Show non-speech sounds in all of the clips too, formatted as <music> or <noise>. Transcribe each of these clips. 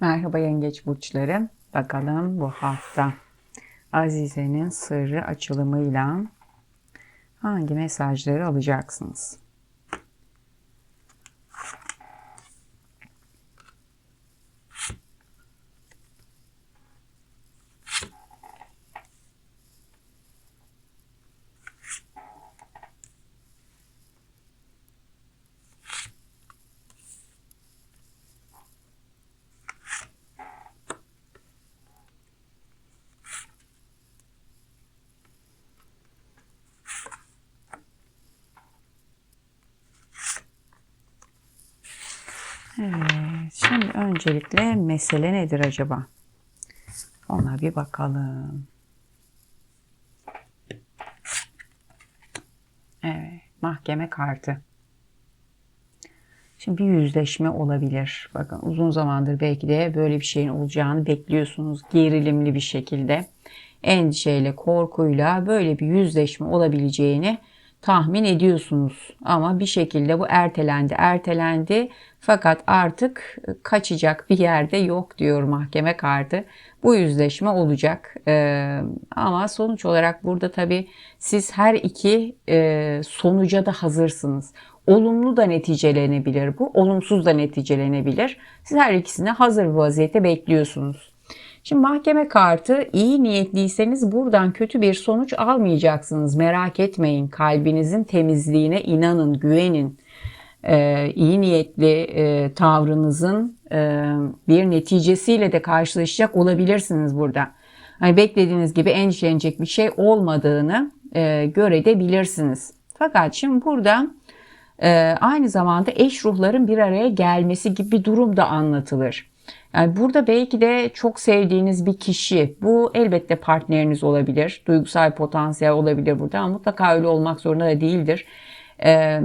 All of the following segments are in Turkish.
Merhaba yengeç burçları. Bakalım bu hafta Azize'nin sırrı açılımıyla hangi mesajları alacaksınız? Evet, şimdi öncelikle mesele nedir acaba? Ona bir bakalım. Evet, mahkeme kartı. Şimdi bir yüzleşme olabilir. Bakın uzun zamandır belki de böyle bir şeyin olacağını bekliyorsunuz. Gerilimli bir şekilde. Endişeyle, korkuyla böyle bir yüzleşme olabileceğini tahmin ediyorsunuz. Ama bir şekilde bu ertelendi, ertelendi. Fakat artık kaçacak bir yerde yok diyor mahkeme kartı. Bu yüzleşme olacak. Ee, ama sonuç olarak burada tabii siz her iki e, sonuca da hazırsınız. Olumlu da neticelenebilir bu, olumsuz da neticelenebilir. Siz her ikisine hazır vaziyette bekliyorsunuz. Şimdi mahkeme kartı iyi niyetliyseniz buradan kötü bir sonuç almayacaksınız. Merak etmeyin. Kalbinizin temizliğine inanın, güvenin. Ee, iyi niyetli e, tavrınızın e, bir neticesiyle de karşılaşacak olabilirsiniz burada. Hani beklediğiniz gibi endişelenecek bir şey olmadığını e, görebilirsiniz. Fakat şimdi burada e, aynı zamanda eş ruhların bir araya gelmesi gibi bir durum da anlatılır. Yani burada belki de çok sevdiğiniz bir kişi, bu elbette partneriniz olabilir, duygusal potansiyel olabilir burada ama mutlaka öyle olmak zorunda da değildir. Ee,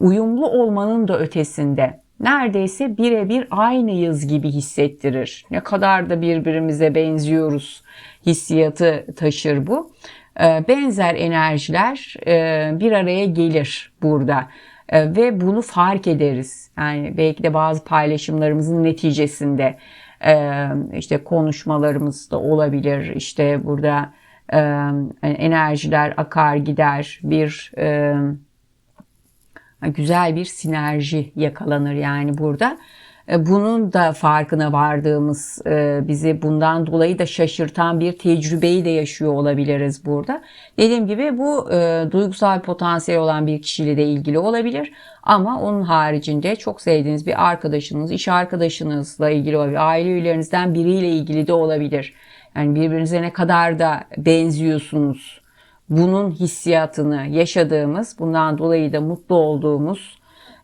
uyumlu olmanın da ötesinde neredeyse birebir aynıyız gibi hissettirir. Ne kadar da birbirimize benziyoruz hissiyatı taşır bu. Ee, benzer enerjiler e, bir araya gelir burada ve bunu fark ederiz. Yani belki de bazı paylaşımlarımızın neticesinde e, işte konuşmalarımız da olabilir. İşte burada e, enerjiler akar gider bir güzel bir sinerji yakalanır yani burada. Bunun da farkına vardığımız, bizi bundan dolayı da şaşırtan bir tecrübeyi de yaşıyor olabiliriz burada. Dediğim gibi bu duygusal potansiyel olan bir kişiyle de ilgili olabilir. Ama onun haricinde çok sevdiğiniz bir arkadaşınız, iş arkadaşınızla ilgili olabilir, aile üyelerinizden biriyle ilgili de olabilir. Yani birbirinize ne kadar da benziyorsunuz. Bunun hissiyatını yaşadığımız, bundan dolayı da mutlu olduğumuz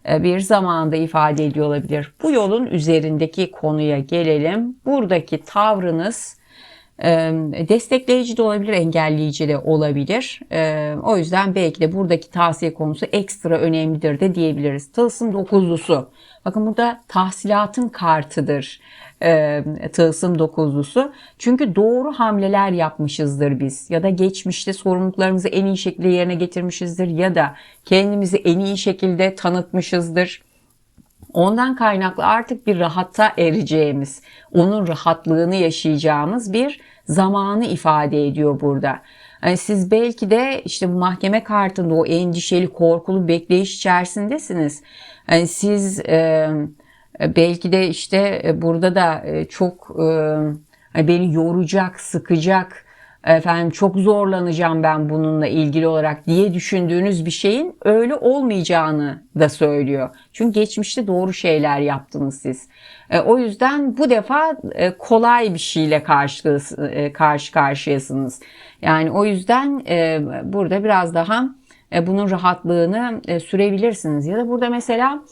bir zamanda ifade ediyor olabilir. Bu yolun üzerindeki konuya gelelim. Buradaki tavrınız destekleyici de olabilir, engelleyici de olabilir. O yüzden belki de buradaki tavsiye konusu ekstra önemlidir de diyebiliriz. Tılsım dokuzlusu. Bakın burada tahsilatın kartıdır. Tılsım dokuzlusu. Çünkü doğru hamleler yapmışızdır biz. Ya da geçmişte sorumluluklarımızı en iyi şekilde yerine getirmişizdir. Ya da kendimizi en iyi şekilde tanıtmışızdır. Ondan kaynaklı artık bir rahata ereceğimiz, onun rahatlığını yaşayacağımız bir zamanı ifade ediyor burada. Yani siz belki de işte bu mahkeme kartında o endişeli, korkulu bekleyiş içerisindesiniz. Yani siz e, belki de işte e, burada da e, çok e, beni yoracak, sıkacak, efendim çok zorlanacağım ben bununla ilgili olarak diye düşündüğünüz bir şeyin öyle olmayacağını da söylüyor. Çünkü geçmişte doğru şeyler yaptınız siz. E, o yüzden bu defa e, kolay bir şeyle karşı, e, karşı karşıyasınız. Yani o yüzden burada biraz daha bunun rahatlığını sürebilirsiniz. Ya da burada mesela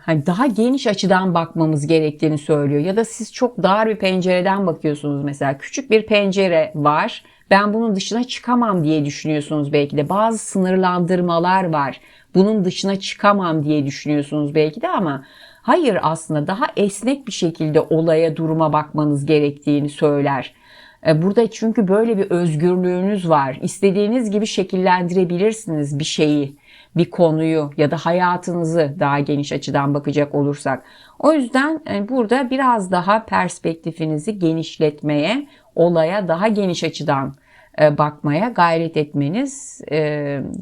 hani daha geniş açıdan bakmamız gerektiğini söylüyor. Ya da siz çok dar bir pencereden bakıyorsunuz mesela. Küçük bir pencere var. Ben bunun dışına çıkamam diye düşünüyorsunuz belki de. Bazı sınırlandırmalar var. Bunun dışına çıkamam diye düşünüyorsunuz belki de ama hayır aslında daha esnek bir şekilde olaya, duruma bakmanız gerektiğini söyler. Burada çünkü böyle bir özgürlüğünüz var. İstediğiniz gibi şekillendirebilirsiniz bir şeyi. bir konuyu ya da hayatınızı daha geniş açıdan bakacak olursak. O yüzden e, burada biraz daha perspektifinizi genişletmeye, olaya daha geniş açıdan e, bakmaya gayret etmeniz e,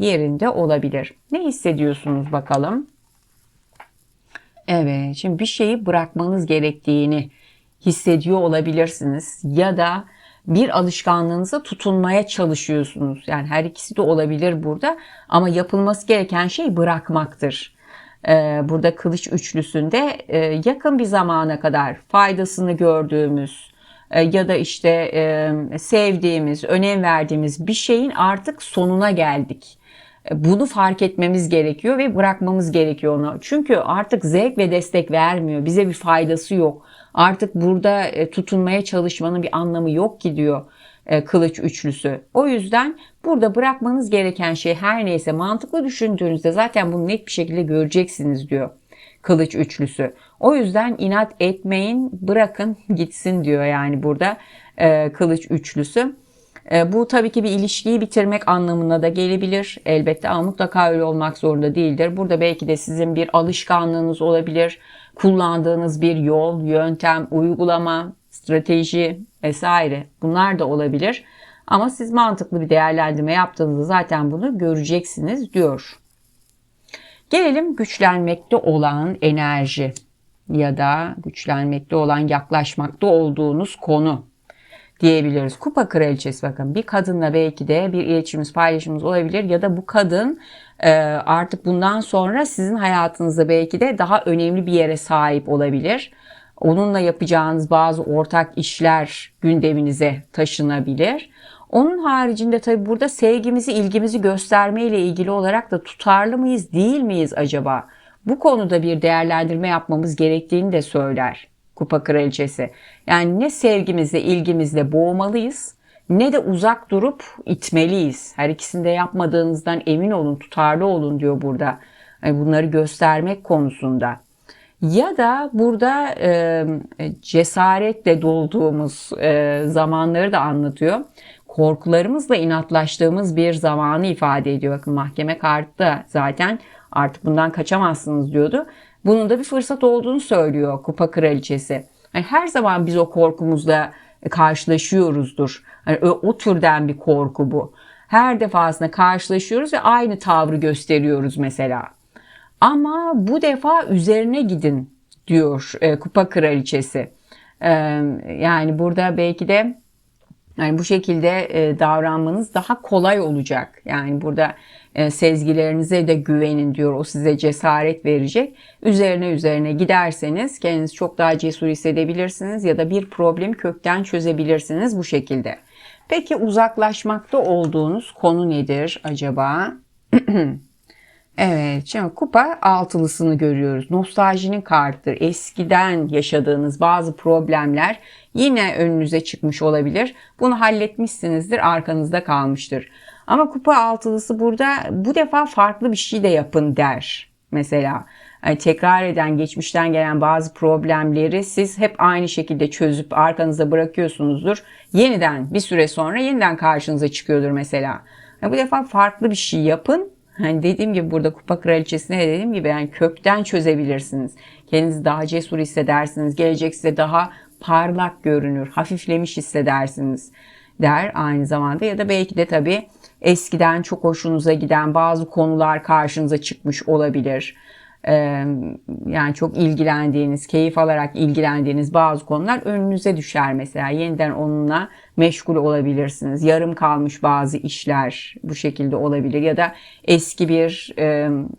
yerinde olabilir. Ne hissediyorsunuz bakalım? Evet, şimdi bir şeyi bırakmanız gerektiğini hissediyor olabilirsiniz ya da bir alışkanlığınıza tutunmaya çalışıyorsunuz. Yani her ikisi de olabilir burada ama yapılması gereken şey bırakmaktır. Ee, burada kılıç üçlüsünde e, yakın bir zamana kadar faydasını gördüğümüz e, ya da işte e, sevdiğimiz, önem verdiğimiz bir şeyin artık sonuna geldik. Bunu fark etmemiz gerekiyor ve bırakmamız gerekiyor onu. Çünkü artık zevk ve destek vermiyor. Bize bir faydası yok. Artık burada e, tutunmaya çalışmanın bir anlamı yok ki diyor e, kılıç üçlüsü. O yüzden burada bırakmanız gereken şey her neyse mantıklı düşündüğünüzde zaten bunu net bir şekilde göreceksiniz diyor kılıç üçlüsü. O yüzden inat etmeyin bırakın gitsin diyor yani burada e, kılıç üçlüsü. Bu tabii ki bir ilişkiyi bitirmek anlamına da gelebilir elbette ama mutlaka öyle olmak zorunda değildir. Burada belki de sizin bir alışkanlığınız olabilir kullandığınız bir yol, yöntem, uygulama, strateji vesaire bunlar da olabilir. Ama siz mantıklı bir değerlendirme yaptığınızda zaten bunu göreceksiniz diyor. Gelelim güçlenmekte olan enerji ya da güçlenmekte olan yaklaşmakta olduğunuz konu diyebiliriz. Kupa kraliçesi bakın bir kadınla belki de bir iletişimimiz paylaşımımız olabilir ya da bu kadın e, artık bundan sonra sizin hayatınızda belki de daha önemli bir yere sahip olabilir. Onunla yapacağınız bazı ortak işler gündeminize taşınabilir. Onun haricinde tabii burada sevgimizi, ilgimizi gösterme ile ilgili olarak da tutarlı mıyız, değil miyiz acaba? Bu konuda bir değerlendirme yapmamız gerektiğini de söyler kupa kraliçesi. Yani ne sevgimizle, ilgimizle boğmalıyız ne de uzak durup itmeliyiz. Her ikisini de yapmadığınızdan emin olun, tutarlı olun diyor burada. Yani bunları göstermek konusunda. Ya da burada e, cesaretle dolduğumuz e, zamanları da anlatıyor. Korkularımızla inatlaştığımız bir zamanı ifade ediyor. Bakın mahkeme kartı da zaten artık bundan kaçamazsınız diyordu. Bunun da bir fırsat olduğunu söylüyor kupa kraliçesi. Yani her zaman biz o korkumuzla karşılaşıyoruzdur. Yani o türden bir korku bu. Her defasında karşılaşıyoruz ve aynı tavrı gösteriyoruz mesela. Ama bu defa üzerine gidin diyor e, kupa kraliçesi. E, yani burada belki de yani bu şekilde e, davranmanız daha kolay olacak. Yani burada e, sezgilerinize de güvenin diyor. O size cesaret verecek. Üzerine üzerine giderseniz kendinizi çok daha cesur hissedebilirsiniz ya da bir problemi kökten çözebilirsiniz bu şekilde. Peki uzaklaşmakta olduğunuz konu nedir acaba? <clears throat> Evet, şimdi kupa altılısını görüyoruz. Nostaljinin kartıdır. Eskiden yaşadığınız bazı problemler yine önünüze çıkmış olabilir. Bunu halletmişsinizdir, arkanızda kalmıştır. Ama kupa altılısı burada bu defa farklı bir şey de yapın der. Mesela yani tekrar eden, geçmişten gelen bazı problemleri siz hep aynı şekilde çözüp arkanıza bırakıyorsunuzdur. Yeniden bir süre sonra yeniden karşınıza çıkıyordur mesela. Yani bu defa farklı bir şey yapın Hani dediğim gibi burada kupa kraliçesine dediğim gibi yani kökten çözebilirsiniz. Kendinizi daha cesur hissedersiniz. Gelecek size daha parlak görünür, hafiflemiş hissedersiniz der aynı zamanda. Ya da belki de tabii eskiden çok hoşunuza giden bazı konular karşınıza çıkmış olabilir yani çok ilgilendiğiniz, keyif alarak ilgilendiğiniz bazı konular önünüze düşer mesela. Yeniden onunla meşgul olabilirsiniz. Yarım kalmış bazı işler bu şekilde olabilir ya da eski bir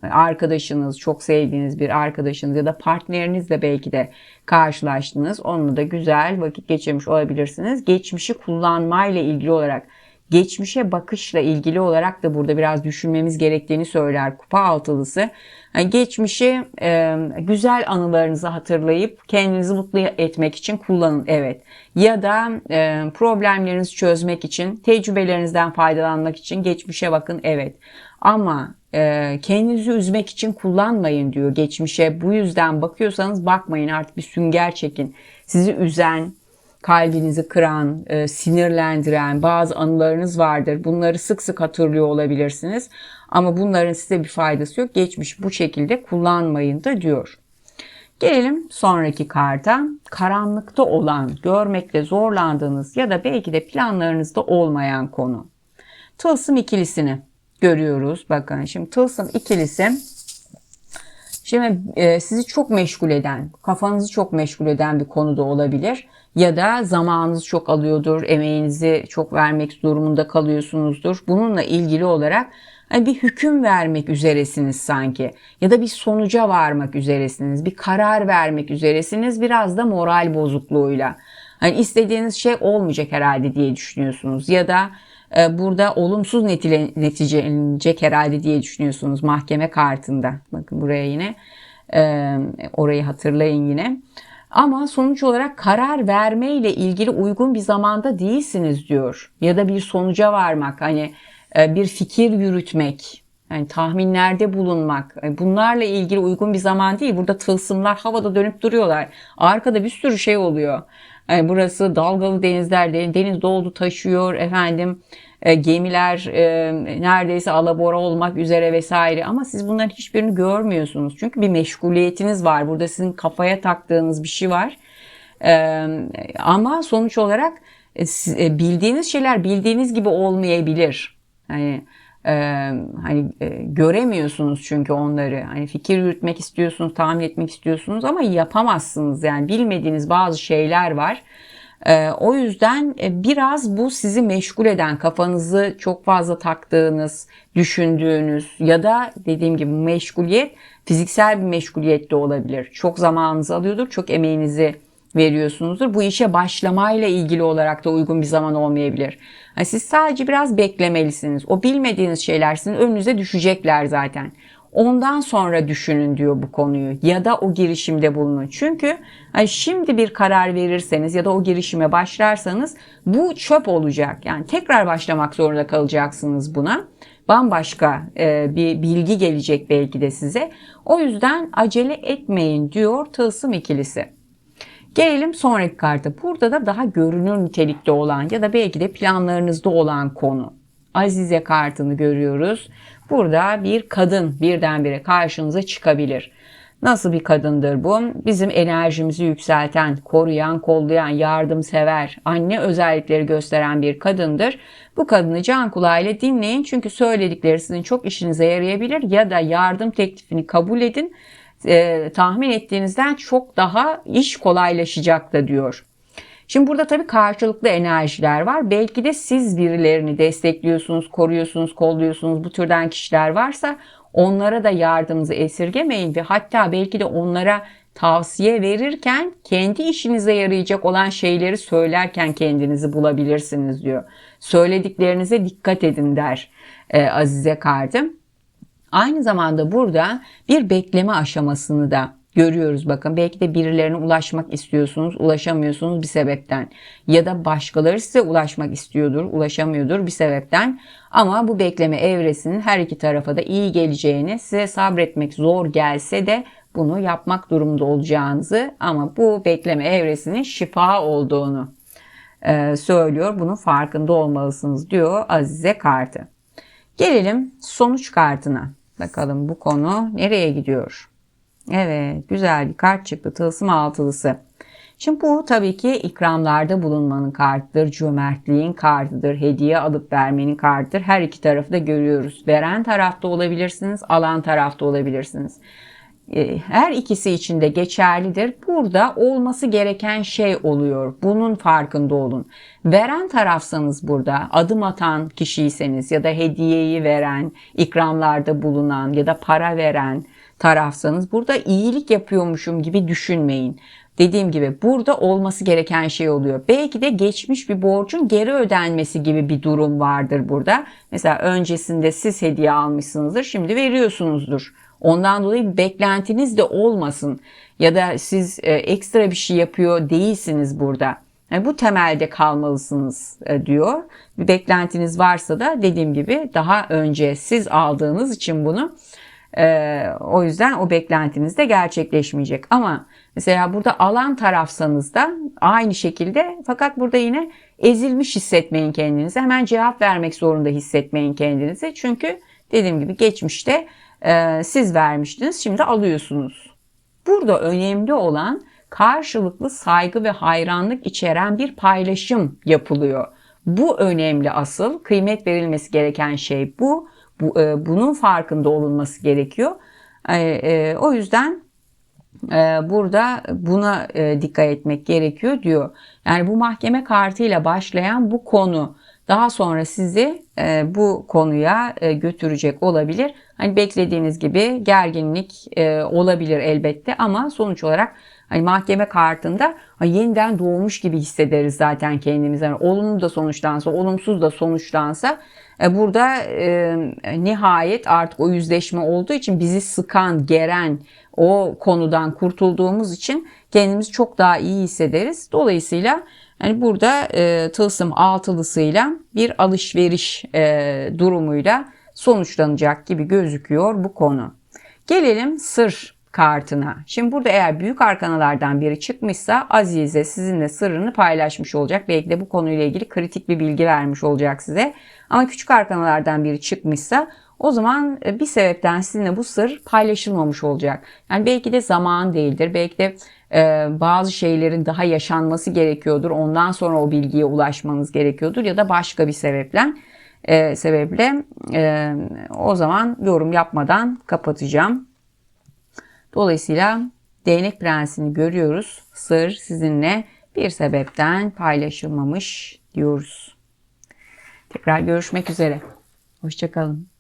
arkadaşınız, çok sevdiğiniz bir arkadaşınız ya da partnerinizle belki de karşılaştınız. Onunla da güzel vakit geçirmiş olabilirsiniz. Geçmişi kullanmayla ilgili olarak geçmişe bakışla ilgili olarak da burada biraz düşünmemiz gerektiğini söyler kupa altılısı. Yani geçmişi e, güzel anılarınızı hatırlayıp kendinizi mutlu etmek için kullanın evet. Ya da e, problemlerinizi çözmek için, tecrübelerinizden faydalanmak için geçmişe bakın evet. Ama e, kendinizi üzmek için kullanmayın diyor geçmişe. Bu yüzden bakıyorsanız bakmayın artık bir sünger çekin. Sizi üzen, kalbinizi kıran, e, sinirlendiren bazı anılarınız vardır. Bunları sık sık hatırlıyor olabilirsiniz. Ama bunların size bir faydası yok. Geçmiş bu şekilde kullanmayın da diyor. Gelelim sonraki karta. Karanlıkta olan, görmekte zorlandığınız ya da belki de planlarınızda olmayan konu. Tılsım ikilisini görüyoruz. Bakın şimdi tılsım ikilisi Şimdi e, sizi çok meşgul eden, kafanızı çok meşgul eden bir konu da olabilir. Ya da zamanınızı çok alıyordur, emeğinizi çok vermek durumunda kalıyorsunuzdur. Bununla ilgili olarak hani bir hüküm vermek üzeresiniz sanki. Ya da bir sonuca varmak üzeresiniz, bir karar vermek üzeresiniz. Biraz da moral bozukluğuyla. Hani istediğiniz şey olmayacak herhalde diye düşünüyorsunuz. Ya da e, burada olumsuz neticelenecek herhalde diye düşünüyorsunuz mahkeme kartında. Bakın buraya yine e, orayı hatırlayın yine. Ama sonuç olarak karar verme ile ilgili uygun bir zamanda değilsiniz diyor. Ya da bir sonuca varmak, hani e, bir fikir yürütmek, yani tahminlerde bulunmak. Bunlarla ilgili uygun bir zaman değil. Burada tılsımlar havada dönüp duruyorlar. Arkada bir sürü şey oluyor. Yani burası dalgalı denizler, deniz doldu taşıyor efendim. E, gemiler e, neredeyse alabora olmak üzere vesaire ama siz bunların hiçbirini görmüyorsunuz. Çünkü bir meşguliyetiniz var. Burada sizin kafaya taktığınız bir şey var. E, ama sonuç olarak bildiğiniz şeyler bildiğiniz gibi olmayabilir. Yani e, hani e, göremiyorsunuz çünkü onları. Hani fikir yürütmek istiyorsunuz, tahmin etmek istiyorsunuz ama yapamazsınız. Yani bilmediğiniz bazı şeyler var. E, o yüzden e, biraz bu sizi meşgul eden, kafanızı çok fazla taktığınız, düşündüğünüz ya da dediğim gibi meşguliyet fiziksel bir meşguliyet de olabilir. Çok zamanınızı alıyordur, çok emeğinizi veriyorsunuzdur. Bu işe başlamayla ilgili olarak da uygun bir zaman olmayabilir. Yani siz sadece biraz beklemelisiniz. O bilmediğiniz şeyler sizin önünüze düşecekler zaten. Ondan sonra düşünün diyor bu konuyu ya da o girişimde bulunun. Çünkü hani şimdi bir karar verirseniz ya da o girişime başlarsanız bu çöp olacak. Yani tekrar başlamak zorunda kalacaksınız buna. Bambaşka e, bir bilgi gelecek belki de size. O yüzden acele etmeyin diyor tılsım ikilisi. Gelelim sonraki karta. Burada da daha görünür nitelikte olan ya da belki de planlarınızda olan konu. Azize kartını görüyoruz. Burada bir kadın birdenbire karşınıza çıkabilir. Nasıl bir kadındır bu? Bizim enerjimizi yükselten, koruyan, kollayan, yardımsever, anne özellikleri gösteren bir kadındır. Bu kadını can kulağıyla dinleyin çünkü söyledikleri sizin çok işinize yarayabilir ya da yardım teklifini kabul edin. E, tahmin ettiğinizden çok daha iş kolaylaşacak da diyor. Şimdi burada tabii karşılıklı enerjiler var. Belki de siz birilerini destekliyorsunuz, koruyorsunuz, kolluyorsunuz. Bu türden kişiler varsa onlara da yardımınızı esirgemeyin ve hatta belki de onlara tavsiye verirken kendi işinize yarayacak olan şeyleri söylerken kendinizi bulabilirsiniz diyor. Söylediklerinize dikkat edin der e, Azize Kardım. Aynı zamanda burada bir bekleme aşamasını da görüyoruz bakın. Belki de birilerine ulaşmak istiyorsunuz, ulaşamıyorsunuz bir sebepten. Ya da başkaları size ulaşmak istiyordur, ulaşamıyordur bir sebepten. Ama bu bekleme evresinin her iki tarafa da iyi geleceğini, size sabretmek zor gelse de bunu yapmak durumunda olacağınızı ama bu bekleme evresinin şifa olduğunu e, söylüyor. Bunun farkında olmalısınız diyor Azize kartı. Gelelim sonuç kartına. Bakalım bu konu nereye gidiyor? Evet güzel bir kart çıktı. Tılsım altılısı. Şimdi bu tabii ki ikramlarda bulunmanın kartıdır, cömertliğin kartıdır, hediye alıp vermenin kartıdır. Her iki tarafı da görüyoruz. Veren tarafta olabilirsiniz, alan tarafta olabilirsiniz. Ee, her ikisi için de geçerlidir. Burada olması gereken şey oluyor. Bunun farkında olun. Veren tarafsanız burada adım atan kişiyseniz ya da hediyeyi veren, ikramlarda bulunan ya da para veren, tarafsanız burada iyilik yapıyormuşum gibi düşünmeyin. Dediğim gibi burada olması gereken şey oluyor. Belki de geçmiş bir borcun geri ödenmesi gibi bir durum vardır burada. Mesela öncesinde siz hediye almışsınızdır, şimdi veriyorsunuzdur. Ondan dolayı beklentiniz de olmasın ya da siz e, ekstra bir şey yapıyor değilsiniz burada. Yani bu temelde kalmalısınız e, diyor. Bir beklentiniz varsa da dediğim gibi daha önce siz aldığınız için bunu ee, o yüzden o beklentiniz de gerçekleşmeyecek. Ama mesela burada alan tarafsanız da aynı şekilde fakat burada yine ezilmiş hissetmeyin kendinizi. Hemen cevap vermek zorunda hissetmeyin kendinizi. Çünkü dediğim gibi geçmişte e, siz vermiştiniz şimdi alıyorsunuz. Burada önemli olan karşılıklı saygı ve hayranlık içeren bir paylaşım yapılıyor. Bu önemli asıl kıymet verilmesi gereken şey bu. Bu e, bunun farkında olunması gerekiyor. E, e, o yüzden e, burada buna e, dikkat etmek gerekiyor diyor. Yani bu mahkeme kartıyla başlayan bu konu daha sonra sizi e, bu konuya götürecek olabilir. Hani beklediğiniz gibi gerginlik olabilir elbette ama sonuç olarak hani mahkeme kartında yeniden doğmuş gibi hissederiz zaten kendimizi. Yani olumlu da sonuçlansa, olumsuz da sonuçlansa burada e, nihayet artık o yüzleşme olduğu için bizi sıkan, geren o konudan kurtulduğumuz için kendimizi çok daha iyi hissederiz. Dolayısıyla yani burada e, tılsım altılısıyla bir alışveriş e, durumuyla sonuçlanacak gibi gözüküyor bu konu. Gelelim sır kartına. Şimdi burada eğer büyük arkanalardan biri çıkmışsa Azize sizinle sırrını paylaşmış olacak. Belki de bu konuyla ilgili kritik bir bilgi vermiş olacak size. Ama küçük arkanalardan biri çıkmışsa o zaman e, bir sebepten sizinle bu sır paylaşılmamış olacak. Yani belki de zaman değildir. Belki de e, bazı şeylerin daha yaşanması gerekiyordur. Ondan sonra o bilgiye ulaşmanız gerekiyordur ya da başka bir sebeple e, sebeple e, o zaman yorum yapmadan kapatacağım. Dolayısıyla değnek prensini görüyoruz. Sır sizinle bir sebepten paylaşılmamış diyoruz. Tekrar görüşmek üzere. Hoşçakalın.